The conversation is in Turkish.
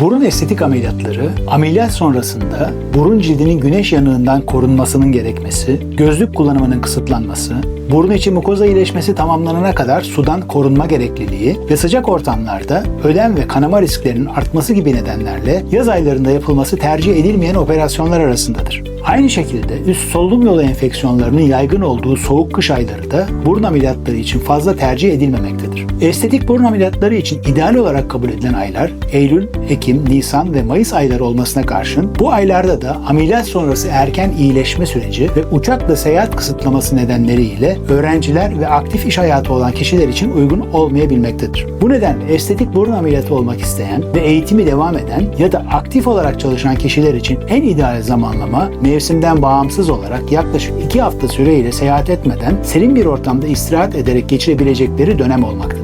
Burun estetik ameliyatları, ameliyat sonrasında burun cildinin güneş yanığından korunmasının gerekmesi, gözlük kullanımının kısıtlanması, burun içi mukoza iyileşmesi tamamlanana kadar sudan korunma gerekliliği ve sıcak ortamlarda ödem ve kanama risklerinin artması gibi nedenlerle yaz aylarında yapılması tercih edilmeyen operasyonlar arasındadır. Aynı şekilde üst solunum yolu enfeksiyonlarının yaygın olduğu soğuk kış ayları da burun ameliyatları için fazla tercih edilmemektedir. Estetik burun ameliyatları için ideal olarak kabul edilen aylar Eylül, Ekim, Nisan ve Mayıs ayları olmasına karşın bu aylarda da ameliyat sonrası erken iyileşme süreci ve uçakla seyahat kısıtlaması nedenleriyle öğrenciler ve aktif iş hayatı olan kişiler için uygun olmayabilmektedir. Bu nedenle estetik burun ameliyatı olmak isteyen ve eğitimi devam eden ya da aktif olarak çalışan kişiler için en ideal zamanlama mevsimden bağımsız olarak yaklaşık 2 hafta süreyle seyahat etmeden serin bir ortamda istirahat ederek geçirebilecekleri dönem olmaktadır.